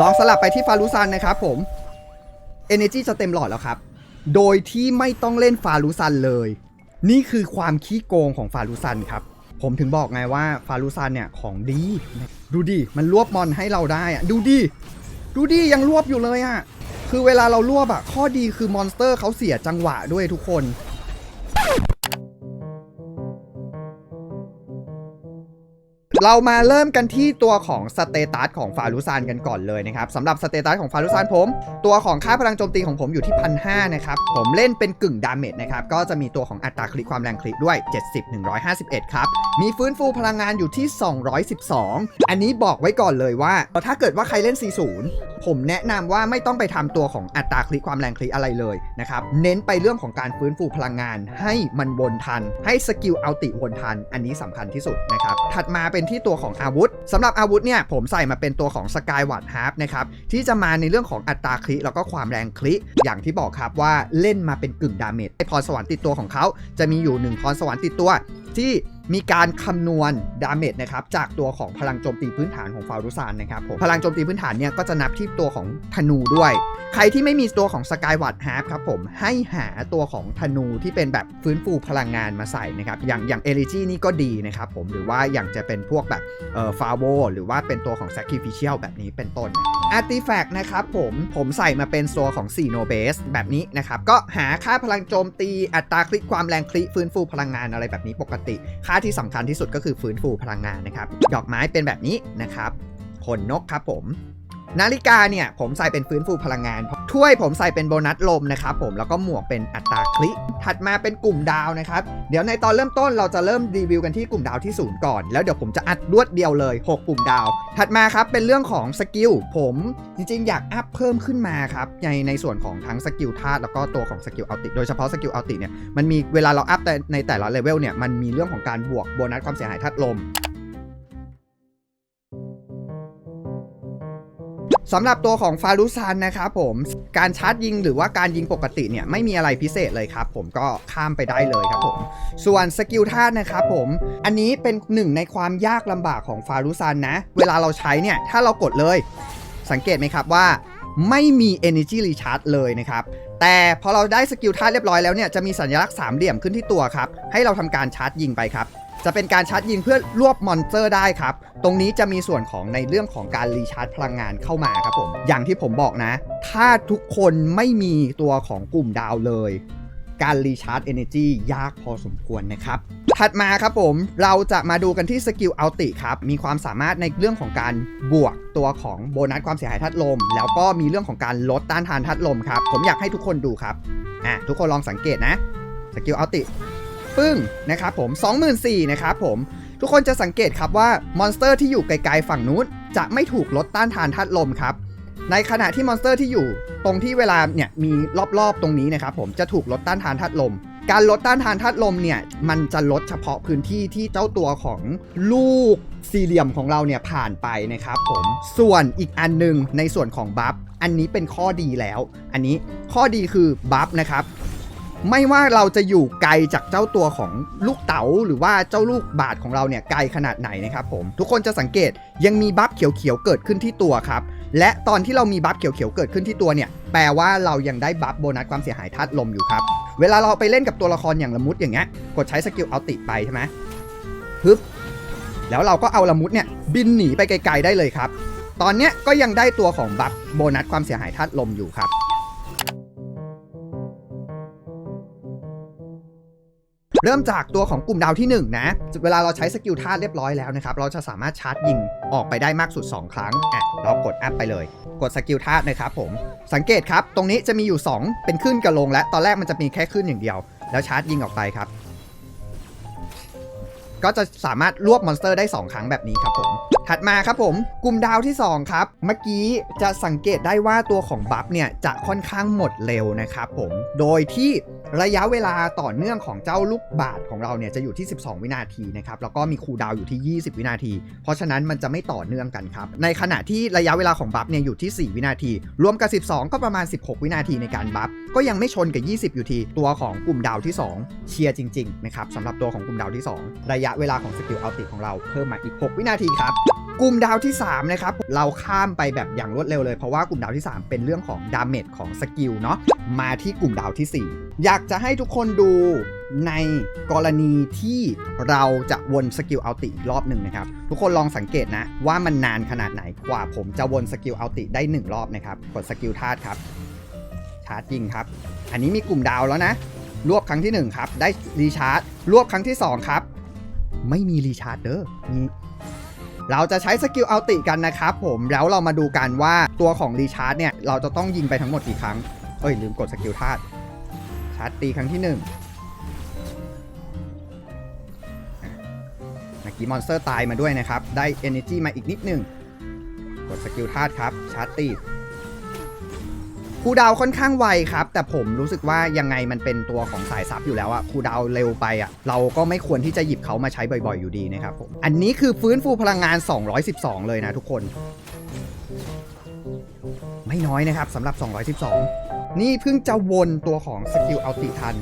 ลองสลับไปที่ฟารุซันนะครับผม Energy จะเต็มหลอดแล้วครับ โดยที่ไม่ต้องเล่นฟารุซันเลย นี่คือความขี้โกงของฟารุซันครับ ผมถึงบอกไงว่าฟารุซันเนี่ยของดี ดูดิ มันรวบมอนให้เราได้อะดูดิ ดูดิ ยังรวบอยู่เลยอะคือเวลาเรารวบอะข้อดีคือมอนสเตอร์เขาเสียจังหวะด้วยทุกคน เรามาเริ่มกันที่ตัวของสเตตัสของฟารุซานกันก่อนเลยนะครับสำหรับสเตตัสของฟารุซานผม ตัวของค่าพลังโจมตีของผมอยู่ที่พันหนะครับ ผมเล่นเป็นกึ่งดาเมจนะครับ ก็จะมีตัวของอัตราคลิกความแรงคลิกด้วย 70 151 ครับ มีฟื้นฟูพลังงานอยู่ที่ 212 อันนี้บอกไว้ก่อนเลยว่า ถ้าเกิดว่าใครเล่น 40 ผมแนะนำว่าไม่ต้องไปทำตัวของอัตราคลิกความแรงคลิกอะไรเลยนะครับเน้นไปเรื่องของการฟื้นฟูพลังงานให้มันวนทัน ให้สกิลเอัลติวนทัน อันนี้สำคัญที่สุดนะครับถัดมาเป็นที่ตัวของอาวุธสำหรับอาวุธเนี่ยผมใส่มาเป็นตัวของสกายวัตฮาร์ปนะครับที่จะมาในเรื่องของอัตราคลิแล้วก็ความแรงคลิอย่างที่บอกครับว่าเล่นมาเป็นกึ่งดาเมจพรสวรรค์ติดตัวของเขาจะมีอยู่1พรสวรรค์ติดตัวที่ มีการคำนวณดาเมจนะครับจากตัวของพลังโจมตีพื้นฐานของฟารุซานนะครับผมพลังโจมตีพื้นฐานเนี่ยก็จะนับที่ตัวของธนูด้วย ใครที่ไม่มีตัวของสกายวัตฮาร์ปครับผมให้หาตัวของธนูที่เป็นแบบฟื้นฟูพลังงานมาใส่นะครับอย่างอย่างเอลิจีนี่ก็ดีนะครับผมหรือว่าอย่างจะเป็นพวกแบบเอ่อฟาโวหรือว่าเป็นตัวของ sacrificial แบบนี้เป็นต้น อาร์ติแฟกต์นะครับผมผมใส่มาเป็นตัวของ4โนเบสแบบนี้นะครับ ก็หาค่าพลังโจมตีอัตราคลิกความแรงคลิฟื้นฟูพลังงานอะไรแบบนี้ปกติ ค่าที่สำคัญที่สุดก็คือฟื้นฟูพลังงานนะครับ ดอกไม้เป็นแบบนี้นะครับขนนกครับผม นาฬิกาเนี่ยผมใส่เป็นฟื้นฟูพลังงาน ถ้วยผมใส่เป็นโบนัสลมนะครับผมแล้วก็หมวกเป็นอัตราคลิถัดมาเป็นกลุ่มดาวนะครับเดี๋ยวในตอนเริ่มต้นเราจะเริ่มรีวิวกันที่กลุ่มดาวที่ศูนย์ก่อนแล้วเดี๋ยวผมจะอัดรวดเดียวเลย 6 กลุ่มดาว ถัดมาครับเป็นเรื่องของสกิลผมจริงๆ อยากอัพเพิ่มขึ้นมาครับในในส่วนของทั้งสกิลธาตุแล้วก็ตัวของสกิลอัลติโดยเฉพาะสกิลอัลติเนี่ยมันมีเวลาเราอัพแต่ในแต่ละเลเวลเนี่ยมันมีเรื่องของการบวกโบนัสความเสียหายธาตุลม สำหรับตัวของฟารุซานนะครับผมการชาร์จยิงหรือว่าการยิงปกติเนี่ยไม่มีอะไรพิเศษเลยครับผมก็ข้ามไปได้เลยครับผมส่วนสกิลธาตุนะครับผมอันนี้เป็นหนึ่งในความยากลำบากของฟารุซานนะ เวลาเราใช้เนี่ยถ้าเรากดเลย สังเกตไหมครับว่าไม่มี Energy Recharge เลยนะครับ แต่พอเราได้สกิลธาตุเรียบร้อยแล้วเนี่ย จะมีสัญลักษณ์สามเหลี่ยมขึ้นที่ตัวครับ ให้เราทำการชาร์จยิงไปครับ จะเป็นการชาร์จยิงเพื่อรวบมอนสเตอร์ได้ครับ ตรงนี้จะมีส่วนของในเรื่องของการรีชาร์จพลังงานเข้ามาครับผม อย่างที่ผมบอกนะ ถ้าทุกคนไม่มีตัวของกลุ่มดาวเลย การรีชาร์จ Energy ยากพอสมควรนะครับ ถัดมาครับผม เราจะมาดูกันที่สกิลอัลติครับ มีความสามารถในเรื่องของการบวกตัวของโบนัสความเสียหายธาตุลม แล้วก็มีเรื่องของการลดต้านทานธาตุลมครับ ผมอยากให้ทุกคนดูครับ อะทุกคนลองสังเกตนะ สกิลอัลติ ปึ้งนะครับผม24,000นะครับผมทุกคนจะสังเกตครับว่ามอนสเตอร์ที่อยู่ไกลๆฝั่งนู้นจะไม่ถูกลดต้านทานธาตุลมครับในขณะที่มอนสเตอร์ที่อยู่ตรงที่เวลาเนี่ยมีรอบๆตรงนี้นะครับผมจะถูกลดต้านทานธาตุลม การลดต้านทานธาตุลมเนี่ยมันจะลดเฉพาะพื้นที่ที่เจ้าตัวของลูกสี่เหลี่ยมของเราเนี่ยผ่านไปนะครับผมส่วนอีกอันหนึงในส่วนของบัฟอันนี้เป็นข้อดีแล้ว อันนี้ข้อดีคือบัฟนะครับ ไม่ว่าเราจะอยู่ไกลจากเจ้าตัวของลูกเต๋าหรือว่าเจ้าลูกบาทของเราเนี่ยไกลขนาดไหนนะครับผมทุกคนจะสังเกตยังมีบัฟเขียวๆเกิดขึ้นที่ตัวครับและตอนที่เรามีบัฟเขียวๆเกิดขึ้นที่ตัวเนี่ยแปลว่าเรายังได้บัฟโบนัสความเสียหายธาตุลมอยู่ครับเวลาเราไปเล่นกับตัวละครอย่างละมุดอย่างเงี้ยกดใช้สกิลเอัลติไปใช่ไหมฮึบแล้วเราก็เอาละมุดเนี่ยบินหนีไปไกลๆได้เลยครับ ตอนเนี้ยก็ยังได้ตัวของบัฟโบนัสความเสียหายธาตุลมอยู่ครับ เริ่มจากตัวของกลุ่มดาวที่ 1 นะ เวลาเราใช้สกิลธาตุเรียบร้อยแล้วนะครับ เราจะสามารถชาร์จยิงออกไปได้มากสุด 2 ครั้ง อะ เรากดอัพไปเลย กดสกิลธาตุนะครับผม สังเกตครับ ตรงนี้จะมีอยู่ 2 เป็นขึ้นกับลงและ ตอนแรกมันจะมีแค่ขึ้นอย่างเดียว แล้วชาร์จยิงออกไปครับ ก็จะสามารถรวบมอนสเตอร์ได้ 2 ครั้งแบบนี้ครับผมถัดมาครับผมกลุ่มดาวที่ 2 ครับ เมื่อกี้จะสังเกตได้ว่าตัวของบัฟเนี่ยจะค่อนข้างหมดเร็วนะครับผมโดยที่ระยะเวลาต่อเนื่องของเจ้าลูกบาทของเราเนี่ยจะอยู่ที่ 12 วินาทีนะครับแล้วก็มีคูดาวอยู่ที่ 20 วินาที เพราะฉะนั้นมันจะไม่ต่อเนื่องกันครับในขณะที่ระยะเวลาของบัฟเนี่ยอยู่ที่ 4 วินาที รวมกับ 12 ก็ประมาณ 16 วินาทีในการบัฟ ก็ยังไม่ชนกับ 20 อยู่ที ตัวของกลุ่มดาวที่ 2 เชียร์จริงๆนะครับสำหรับตัวของกลุ่มดาวที่ 2 ระยะเวลาของสกิลเอัลติของเราเพิ่มมาอีก 6 วินาทีครับกลุ่มดาวที่ 3 นะครับ เราข้ามไปแบบอย่างรวดเร็วเลย เพราะว่ากลุ่มดาวที่ 3 เป็นเรื่องของดาเมจของสกิลเนาะมาที่กลุ่มดาวทีสี่4 อยากจะให้ทุกคนดูในกรณีที่เราจะวนสกิลเอัลติอีกรอบหนึ่งนะครับ ทุกคนลองสังเกตนะ ว่ามันนานขนาดไหนกว่าผมจะวนสกิลเอัลติได้ 1 รอบนะครับกดสกิลธาตุครับาร์จยิงครับ อันนี้มีกลุ่มดาวแล้วนะ รวบครั้งที่1ครับ ได้รีชาร์จ รวบครั้งที่ 2 ครับ ไม่มีรีชาร์จเด้อมีเราจะใช้สกิลเอัลติกันนะครับผม แล้วเรามาดูกันว่าตัวของรีชาร์จเนี่ย เราจะต้องยิงไปทั้งหมดกี่ครั้ง เอ้ยลืมกดสกิลธาตุชาร์จตีครั้งที่1เมื่อกี้มอนสเตอร์ตายมาด้วยนะครับ ได้ Energy มาอีกนิดหนึ่ง กดสกิลธาตุครับ ชาร์จตี ครูดาวค่อนข้างไวครับ แต่ผมรู้สึกว่ายังไงมันเป็นตัวของสายซับอยู่แล้วอะครูดาวเร็วไปอะเราก็ไม่ควรที่จะหยิบเขามาใช้บ่อยๆอยู่ดีนะครับผมอันนี้คือฟื้นฟูพลังงาน 212 เลยนะทุกคน ไม่น้อยนะครับสำหรับ 212 นี่เพิ่งจะวนตัวของสกิลอัลติทัน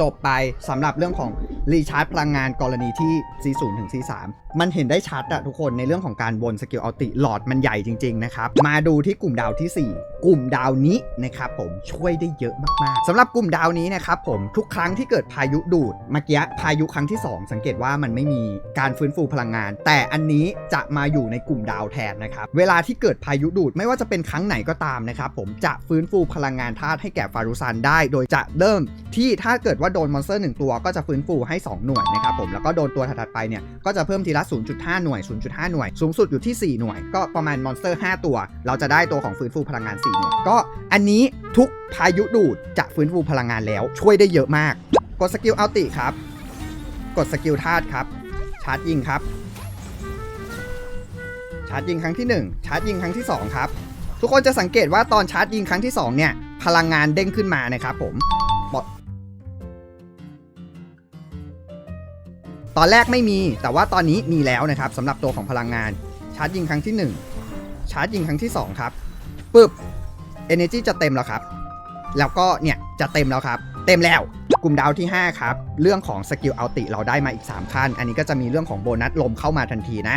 จบไปสำหรับเรื่องของรีชาร์จพลังงานกรณีที่ C0 ถึง C3 มันเห็นได้ชัดอะทุกคนในเรื่องของการวนสกิลอัลติหลอดมันใหญ่จริง ๆ นะครับ มาดูที่กลุ่มดาวทีสี่ 4 กลุ่มดาวนี้นะครับผมช่วยได้เยอะมาก ๆสำหรับกลุ่มดาวนี้นะครับผมทุกครั้งที่เกิดพายุดูดเมื่อกี้พายุครั้งที่ 2 สังเกตว่ามันไม่มีการฟื้นฟูพลังงาน แต่อันนี้จะมาอยู่ในกลุ่มดาวแทนนะครับเวลาที่เกิดพายุดูดไม่ว่าจะเป็นครั้งไหนก็ตามนะครับผมจะฟื้นฟูพลังงานธาตุให้แก่ฟารุซันได้ โดยจะเริ่มที่ถ้าเกิดว่าโดนมอนสเตอร์หนึ่งตัวก็จะฟื้นฟูให้2 หน่วยนะครับผมแล้วก็โดนตัวถัดๆไปเนี่ยก็จะเพิ่มทีละ 0.5 หน่วย 0.5 หน่วย สูงสุดอยู่ที่ 4 หน่วย ก็ประมาณมอนสเตอร์ 5 ตัว เราจะได้ตัวของฟื้นฟูพลังงาน 4 หน่วย ก็อันนี้ทุกพายุดูดจะฟื้นฟูพลังงานแล้ว ช่วยได้เยอะมาก กดสกิลเอัลติครับ กดสกิลธาตุครับ ชาร์จยิงครับ ชาร์จยิงครั้งที่ 1 ชาร์จยิงครั้งที่ 2 ครับ ทุกคนจะสังเกตว่าตอนชาร์จยิงครั้งที่ 2 เนี่ย พลังงานเด้งขึ้นมานะครับผม ตอนแรกไม่มี แต่ว่าตอนนี้มีแล้วนะครับสำหรับตัวของพลังงาน ชาร์จยิงครั้งที่ 1 ชาร์จยิงครั้งที่ 2 ครับปึ๊บ Energy จะเต็มแล้วครับ แล้วก็เนี่ยจะเต็มแล้วครับ เต็มแล้ว กลุ่มดาวที่ 5 ครับ เรื่องของสกิลเอัลติเราได้มาอีก 3 ขั้น อันนี้ก็จะมีเรื่องของโบนัสลมเข้ามาทันทีนะ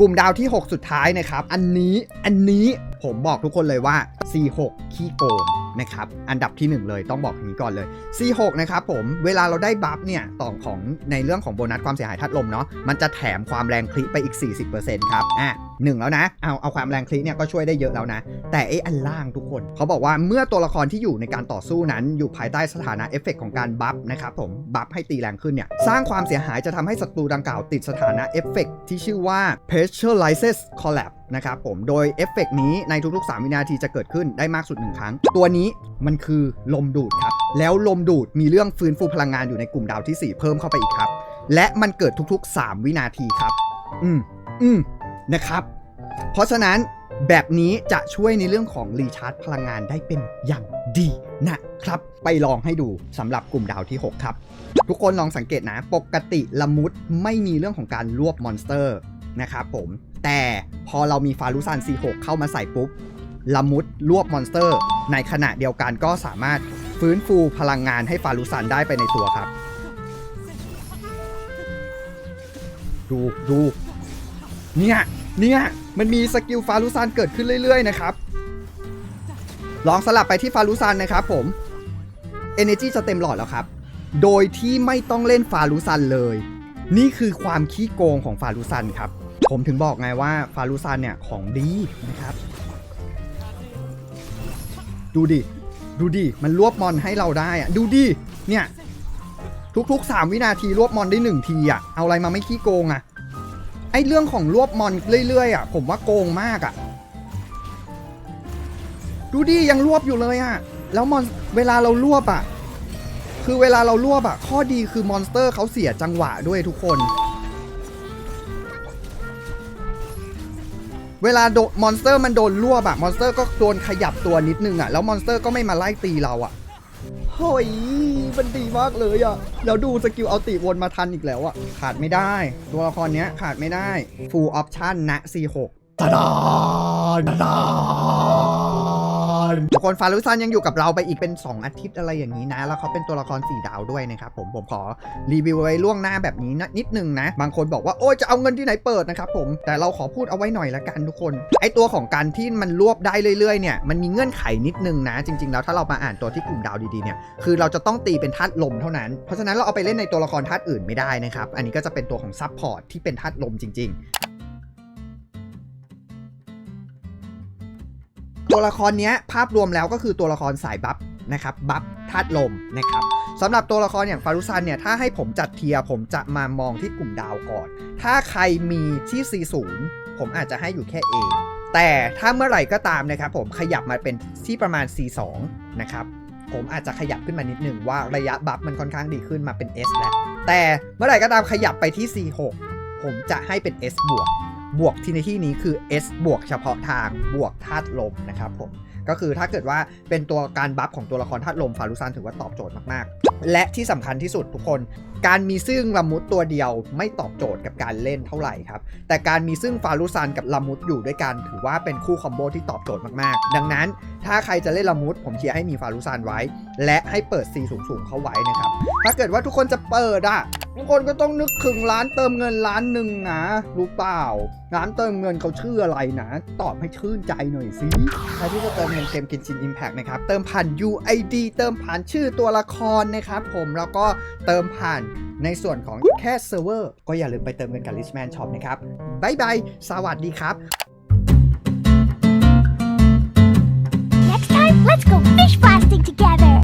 กลุ่มดาวที่ 6 สุดท้ายนะครับ อันนี้อันนี้ผมบอกทุกคนเลยว่า C6 ขี้โกงนะครับ อันดับที่ 1 เลยต้องบอกนี้ก่อนเลย C6 นะครับผม เวลาเราได้บัฟเนี่ยต่อของในเรื่องของโบนัสความเสียหายทัดลมเนาะ มันจะแถมความแรงคลิไปอีก 40%ครับ อะ หนึ่งแล้วนะ เอาเอาความแรงคลิเนี่ยก็ช่วยได้เยอะแล้วนะ แต่ไอ้อันล่างทุกคน เขาบอกว่าเมื่อตัวละครที่อยู่ในการต่อสู้นั้นอยู่ภายใต้สถานะเอฟเฟกของการบัฟนะครับผม บัฟให้ตีแรงขึ้นเนี่ย สร้างความเสียหายจะทำให้ศัตรูดังกล่าวติดสถานะเอฟเฟกที่ชื่อว่า Pressurizes Collapse นะครับผม โดยเอฟเฟกนี้ในทุกๆ 3 วินาทีจะเกิดขึ้นได้มากสุด1ครั้ง ตัวนี้มันคือลมดูดครับ แล้วลมดูดมีเรื่องฟื้นฟูพลังงานอยู่ในกลุ่มดาวที่ 4 เพิ่มเข้าไปอีกครับ และมันเกิดทุกๆ 3 วินาทีครับ อืมอืม นะครับ เพราะฉะนั้นแบบนี้จะช่วยในเรื่องของรีชาร์จพลังงานได้เป็นอย่างดีนะครับ ไปลองให้ดูสำหรับกลุ่มดาวที่ 6 ครับ ทุกคนลองสังเกตนะ ปกติละมุดไม่มีเรื่องของการรวบมอนสเตอร์นะครับผม แต่พอเรามีฟารุซัน C6 เข้ามาใส่ปุ๊บละมุดรวบมอนสเตอร์ ในขณะเดียวกันก็สามารถฟื้นฟูพลังงานให้ฟารุซันได้ไปในตัวครับ ดูดู เนี่ย เนี่ย มันมีสกิลฟารุซันเกิดขึ้นเรื่อย ๆ นะครับ ลองสลับไปที่ฟารุซันนะครับผม Energy จะเต็มหลอดแล้วครับ โดยที่ไม่ต้องเล่นฟารุซันเลย นี่คือความขี้โกงของฟารุซันครับ ผมถึงบอกไงว่าฟารุซันเนี่ยของดีนะครับ ดูดิ ดูดิ มันรวบมอนให้เราได้อะดูดิ เนี่ย ทุกๆ 3 วินาทีรวบมอนได้ 1 ทีอะเอาอะไรมาไม่ขี้โกงอะ ไอเรื่องของรวบมอนเรื่อยๆอะผมว่าโกงมากอะ ดูดิยังรวบอยู่เลยอะ แล้วมอนเวลาเรารวบอะ คือเวลาเรารวบอะ ข้อดีคือมอนสเตอร์เขาเสียจังหวะด้วยทุกคน เวลาโดมอนสเตอร์มันโดนรวบอะ มอนสเตอร์ก็โดนขยับตัวนิดนึงอะ แล้วมอนสเตอร์ก็ไม่มาไล่ตีเราอะเฮ้ย มันดีมากเลยอะแล้วดูสกิลเอาติวนมาทันอีกแล้วอะขาดไม่ได้ ตัวละครเนี้ยขาดไม่ได้ full option ณ C6 ตาดาตาดา ทุกคนฟารุซันยังอยู่กับเราไปอีกเป็น 2 อาทิตย์อะไรอย่างนี้นะ แล้วเขาเป็นตัวละคร4ดาวด้วยนะครับผมผมขอรีวิวไว้ล่วงหน้าแบบนี้นะนิดนึงนะ บางคนบอกว่าโอ้ยจะเอาเงินที่ไหนเปิดนะครับผมแต่เราขอพูดเอาไว้หน่อยละกันทุกคน ไอตัวของการที่มันรวบได้เรื่อยๆเนี่ยมันมีเงื่อนไขนิดนึงนะ จริง ๆ แล้วถ้าเรามาอ่านตัวที่กลุ่มดาวดีๆเนี่ยคือเราจะต้องตีเป็นธาตุลมเท่านั้นเพราะฉะนั้นเราเอาไปเล่นในตัวละครธาตุอื่นไม่ได้นะครับอันนี้ก็จะเป็นตัวของซับพอร์ตที่เป็นธาตุลมจริง ๆ ตัวละครเนี้ยภาพรวมแล้วก็คือตัวละครสายบัฟนะครับบัฟธาตุลมนะครับสำหรับตัวละครอย่างฟารุซันเนี่ยถ้าให้ผมจัดเทียผมจะมามองที่กลุ่มดาวก่อน ถ้าใครมีที่ C0 ผมอาจจะให้อยู่แค่ A แต่ถ้าเมื่อไหร่ก็ตามนะครับผมขยับมาเป็นที่ประมาณ C2 นะครับผมอาจจะขยับขึ้นมานิดหนึ่งว่าระยะบัฟมันค่อนข้างดีขึ้นมาเป็น S แล้วแต่เมื่อไหร่ก็ตามขยับไปที่ C6 ผมจะให้เป็น S บวก บวกที่ในที่นี้คือ S บวกเฉพาะทางบวกธาตุลมนะครับผมก็คือถ้าเกิดว่าเป็นตัวการบัฟของตัวละครธาตุลมฟารุซันถือว่าตอบโจทย์มากๆ และที่สำคัญที่สุดทุกคน การมีซึ่งละมุดตัวเดียวไม่ตอบโจทย์กับการเล่นเท่าไหร่ครับ แต่การมีซึ่งฟารุซันกับละมุดอยู่ด้วยกัน ถือว่าเป็นคู่คอมโบที่ตอบโจทย์มากๆ ดังนั้น ถ้าใครจะเล่นละมุดผมเชียร์ให้มีฟารุซันไว้ และให้เปิด C สูงๆเข้าไว้นะครับ ถ้าเกิดว่าทุกคนจะเปิดอะทุกคนก็ต้องนึกถึงร้านเติมเงินร้านหนึ่งนะรู้เปล่า ร้านเติมเงินเขาชื่ออะไรนะ ตอบให้ชื่นใจหน่อยสิใครที่จะเติมเงินเกมกินชิน Impact นะครับ เติมผ่าน UID เติมผ่านชื่อตัวละครนะครับผมแล้วก็เติมผ่าน ในส่วนของแค่เซิร์ฟเวอร์ก็อย่าลืมไปเติมเงินกับ Richman Shop นะครับบ๊ายบายสวัสดีครับ Next time, let's go fish blasting together.